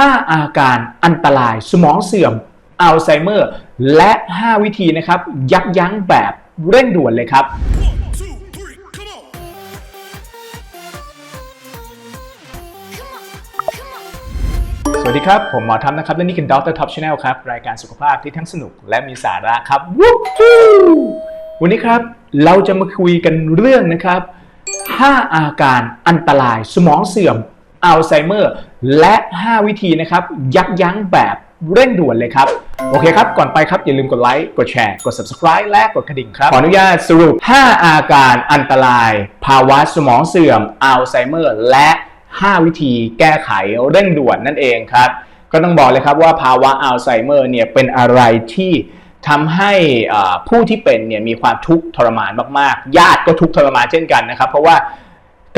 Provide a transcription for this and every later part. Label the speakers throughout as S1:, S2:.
S1: 5 อาการอันตราย สมองเสื่อมอัลไซเมอร์ และ 5 วิธีนะครับ ยับยั้งแบบเร่งด่วนเลยครับ
S2: on,
S3: on, on.
S1: สวัสดีครับ ผมหมอทำนะครับ และนี่คือ Doctor Top Channel ครับ รายการสุขภาพที่ทั้งสนุกและมีสาระครับวู้ฮู้วันนี้ครับ เราจะมาคุยกันเรื่องนะครับ 5 อาการอันตราย สมองเสื่อม อัลไซเมอร์ และ 5 วิธีนะครับ ยับยั้งแบบเร่งด่วนเลยครับ โอเคครับ ก่อนไปครับ อย่าลืมกดไลค์ กดแชร์ กด subscribe และกดกระดิ่งครับ ขออนุญาตสรุป 5 อาการอันตราย ภาวะสมองเสื่อมอัลไซเมอร์ และ 5 วิธีแก้ไขเร่งด่วนนั่นเองครับ ก็ต้องบอกเลยครับว่าภาวะอัลไซเมอร์เนี่ยเป็นอะไรที่ทำให้ผู้ที่เป็นเนี่ยมีความทุกข์ทรมานมากๆ ญาติก็ทุกข์ทรมานเช่นกันนะครับ เพราะว่า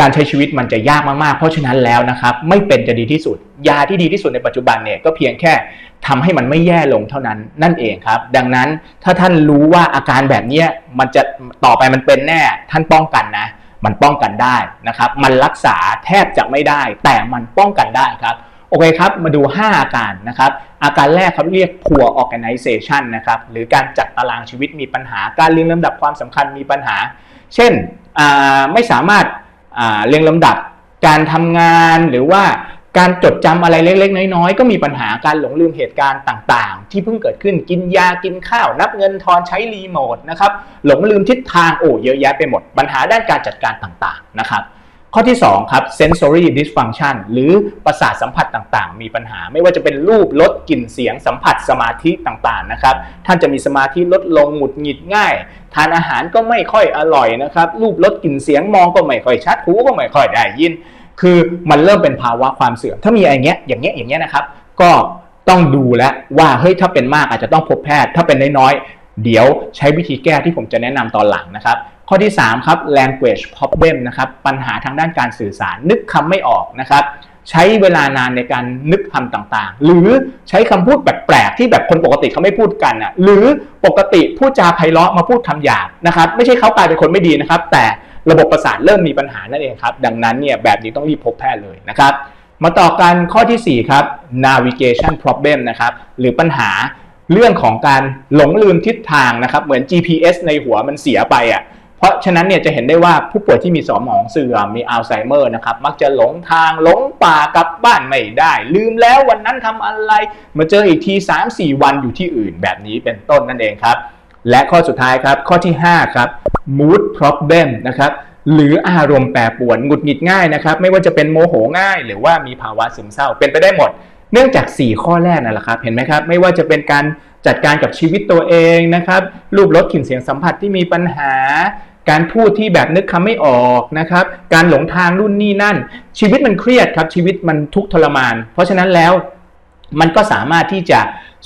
S1: การใช้ชีวิตมันจะยากมากๆ เพราะฉะนั้นแล้วนะครับไม่เป็นจะดีที่สุด ยาที่ดีที่สุดในปัจจุบันเนี่ยก็เพียงแค่ทำให้มันไม่แย่ลงเท่านั้นนั่นเองครับ ดังนั้นถ้าท่านรู้ว่าอาการแบบเนี้มันจะต่อไปมันเป็นแน่ท่านป้องกันนะมันป้องกันได้นะครับ มันรักษาแทบจะไม่ได้ แต่มันป้องกันได้ครับ โอเคครับ มาดู 5 อาการนะครับ อาการแรกครับเรียก poor organization นะครับ หรือการจัดตารางชีวิตมีปัญหา การเรียงลำดับความสำคัญมีปัญหา เช่น ไม่สามารถ เรียงลำดับการทำงานหรือว่าการจดจำอะไรเล็กๆ น้อยๆ ก็มีปัญหาการหลงลืมเหตุการณ์ต่างๆ ที่เพิ่งเกิดขึ้นกินยากินข้าว นับเงินทอนใช้รีโมทนะครับหลงลืมทิศทางโอ้เยอะแยะไปหมด ปัญหาด้านการจัดการต่างๆนะครับ ข้อที่2ครับ sensory dysfunction หรือประสาทสัมผัสต่างๆ มีปัญหา ไม่ว่าจะเป็นรูปรสกลิ่นเสียงสัมผัสสมาธิต่างๆนะครับท่านจะมีสมาธิลดลงหงุดหงิดง่าย ทานอาหารก็ไม่ค่อยอร่อยนะครับรูปรสกลิ่นเสียงมองก็ไม่ค่อยชัดหูก็ไม่ค่อยได้ยิน คือมันเริ่มเป็นภาวะความเสื่อมถ้ามีอะไรเงี้ยอย่างเงี้ยอย่างเงี้ยนะครับ ก็ต้องดูแล้วว่าเฮ้ยถ้าเป็นมากอาจจะต้องพบแพทย์ ถ้าเป็นน้อยๆ เดี๋ยวใช้วิธีแก้ที่ผมจะแนะนำตอนหลังนะครับ ข้อที่ 3 ครับ language problem นะครับ ปัญหาทางด้านการสื่อสาร นึกคำไม่ออกนะครับ ใช้เวลานานในการนึกคำต่างๆ หรือใช้คำพูดแปลกๆที่แบบคนปกติเขาไม่พูดกันอะ หรือปกติพูดจาไพเราะมาพูดคำหยาบนะครับ ไม่ใช่เขากลายเป็นคนไม่ดีนะครับ แต่ระบบประสาทเริ่มมีปัญหานั่นเองครับ ดังนั้นเนี่ยแบบนี้ต้องรีบพบแพทย์เลยนะครับ มาต่อกันข้อทีสี่4 ครับ navigation problem นะครับ หรือปัญหา เรื่องของการหลงลืมทิศทางนะครับเหมือน GPS ในหัวมันเสียไปอะเพราะฉะนั้นเนี่ยจะเห็นได้ว่าผู้ป่วยที่มีสมองเสื่อมมีอัลไซเมอร์นะครับมักจะหลงทางหลงป่ากลับบ้านไม่ได้ ลืมแล้ววันนั้นทำอะไรมาเจออีกที 3-4 วันอยู่ที่อื่นแบบนี้เป็นต้นนั่นเองครับ และข้อสุดท้ายครับข้อที่ 5 ครับ mood problem นะครับหรืออารมณ์แปรปรวนหงุดหงิดง่ายนะครับ ไม่ว่าจะเป็นโมโหง่าย หรือว่ามีภาวะซึมเศร้าเป็นไปได้หมด เนื่องจาก 4 ข้อแรกนั่นแหละครับเห็นไหมครับ ไม่ว่าจะเป็นการจัดการกับชีวิตตัวเองนะครับ รูปรสกลิ่นเสียงสัมผัสที่มีปัญหา การพูดที่แบบนึกคำไม่ออกนะครับ การหลงทางรุ่นนี่นั่น ชีวิตมันเครียดครับ ชีวิตมันทุกข์ทรมาน เพราะฉะนั้นแล้วมันก็สามารถที่จะ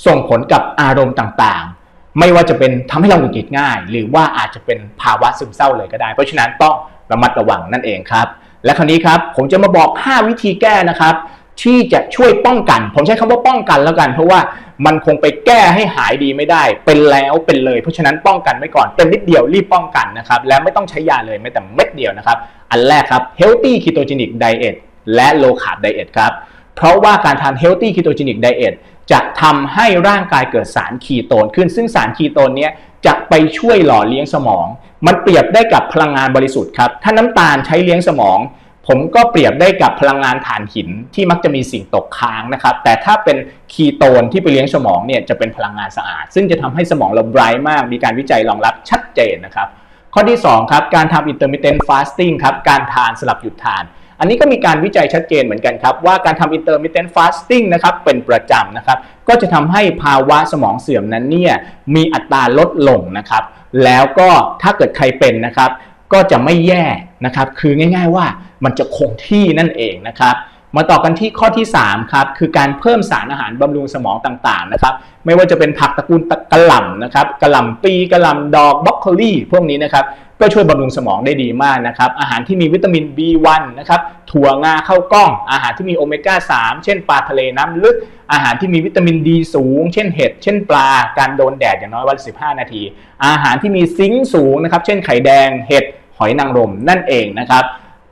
S1: ส่งผลกับอารมณ์ต่างๆ ไม่ว่าจะเป็นทำให้เราหงุดหงิดง่าย หรือว่าอาจจะเป็นภาวะซึมเศร้าเลยก็ได้ เพราะฉะนั้นต้องระมัดระวังนั่นเองครับ และคราวนี้ครับผมจะมาบอก 5 วิธีแก้นะครับ ที่จะช่วยป้องกัน ผมใช้คำว่าป้องกันแล้วกัน เพราะว่ามันคงไปแก้ให้หายดีไม่ได้ เป็นแล้วเป็นเลย เพราะฉะนั้นป้องกันไว้ก่อนเป็นนิดเดียวรีบป้องกันนะครับ และไม่ต้องใช้ยาเลยแม้แต่เม็ดเดียวนะครับ อันแรกครับ healthy ketogenic diet และ low carb diet ครับ เพราะว่าการทาน healthy ketogenic diet จะทำให้ร่างกายเกิดสารคีโตนขึ้น ซึ่งสารคีโตนเนี้ยจะไปช่วยหล่อเลี้ยงสมอง มันเปรียบได้กับพลังงานบริสุทธิ์ครับ ถ้าน้ำตาลใช้เลี้ยงสมอง ผมก็เปรียบได้กับพลังงานถ่านหินที่มักจะมีสิ่งตกค้างนะครับ แต่ถ้าเป็นคีโตนที่ไปเลี้ยงสมองเนี่ยจะเป็นพลังงานสะอาด ซึ่งจะทำให้สมองเราไบรท์มาก มีการวิจัยรองรับชัดเจนนะครับ ข้อที่ 2 ครับ การทำ intermittent fasting ครับ การทานสลับหยุดทาน อันนี้ก็มีการวิจัยชัดเจนเหมือนกันครับ ว่าการทำ intermittent fasting นะครับเป็นประจำนะครับ ก็จะทำให้ภาวะสมองเสื่อมนั้นเนี่ยมีอัตราลดลงนะครับ แล้วก็ถ้าเกิดใครเป็นนะครับ ก็จะไม่แย่นะครับ คือง่าย ๆว่ามันจะคงที่นั่นเองนะครับ มาต่อกันที่ข้อที่3ครับคือการเพิ่มสารอาหารบำรุงสมองต่างๆนะครับ ไม่ว่าจะเป็นผักตระกูลกระหล่ำนะครับกระหล่ำปีกระหล่ำดอกบรอกโคลีพวกนี้นะครับก็ช่วยบำรุงสมองได้ดีมากนะครับ อาหารที่มีวิตามิน B1 นะครับ ถั่วงาข้าวกล้อง อาหารที่มีโอเมก้า 3 เช่นปลาทะเลน้ำลึก อาหารที่มีวิตามินดีสูง เช่นเห็ด เช่นปลา การโดนแดดอย่างน้อยวันละ15 นาที อาหารที่มีซิงค์สูงนะครับ เช่นไข่แดง เห็ด หอยนางรมนั่นเองนะครับ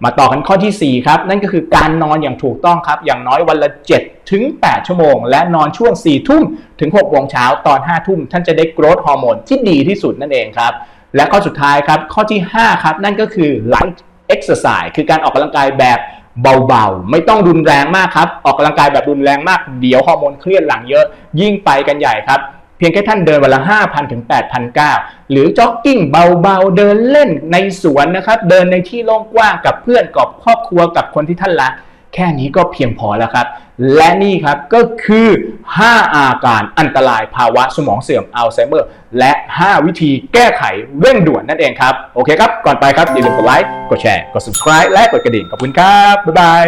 S1: มาต่อกันข้อทีสี่ 4 ครับ นั่นก็คือการนอนอย่างถูกต้องครับ อย่างน้อยวันละ 7 ถึง 8 ชั่วโมง และนอนช่วง 4 ทุ่มถึง6โมงเช้าตอน 5 ทุ่ม ท่านจะได้โกรทฮอร์โมนที่ดีที่สุดนั่นเองครับ และข้อสุดท้ายครับ ข้อที่ 5 ครับ นั่นก็คือ light exercise คือการออกกำลังกายแบบเบาๆ ไม่ต้องรุนแรงมากครับ ออกกำลังกายแบบรุนแรงมาก เดี๋ยวฮอร์โมนเครียดหลังเยอะ ยิ่งไปกันใหญ่ครับ เพียงแค่ท่านเดินวันละ 5,000 ถึง 8,009หรือจ็อกกิ้งเบาๆ เดินเล่นในสวนนะครับ เดินในที่โล่งกว้างกับเพื่อนกับครอบครัวกับคนที่ท่านรักแค่นี้ก็เพียงพอแล้วครับ และนี่ครับก็คือ 5 อาการอันตรายภาวะสมองเสื่อมอัลไซเมอร์ และ 5 วิธีแก้ไขเร่งด่วนนั่นเองครับ โอเคครับ ก่อนไปครับอย่าลืมกดไลค์ กดแชร์ กด subscribe และกดกระดิ่ง ขอบคุณครับ บ๊ายบาย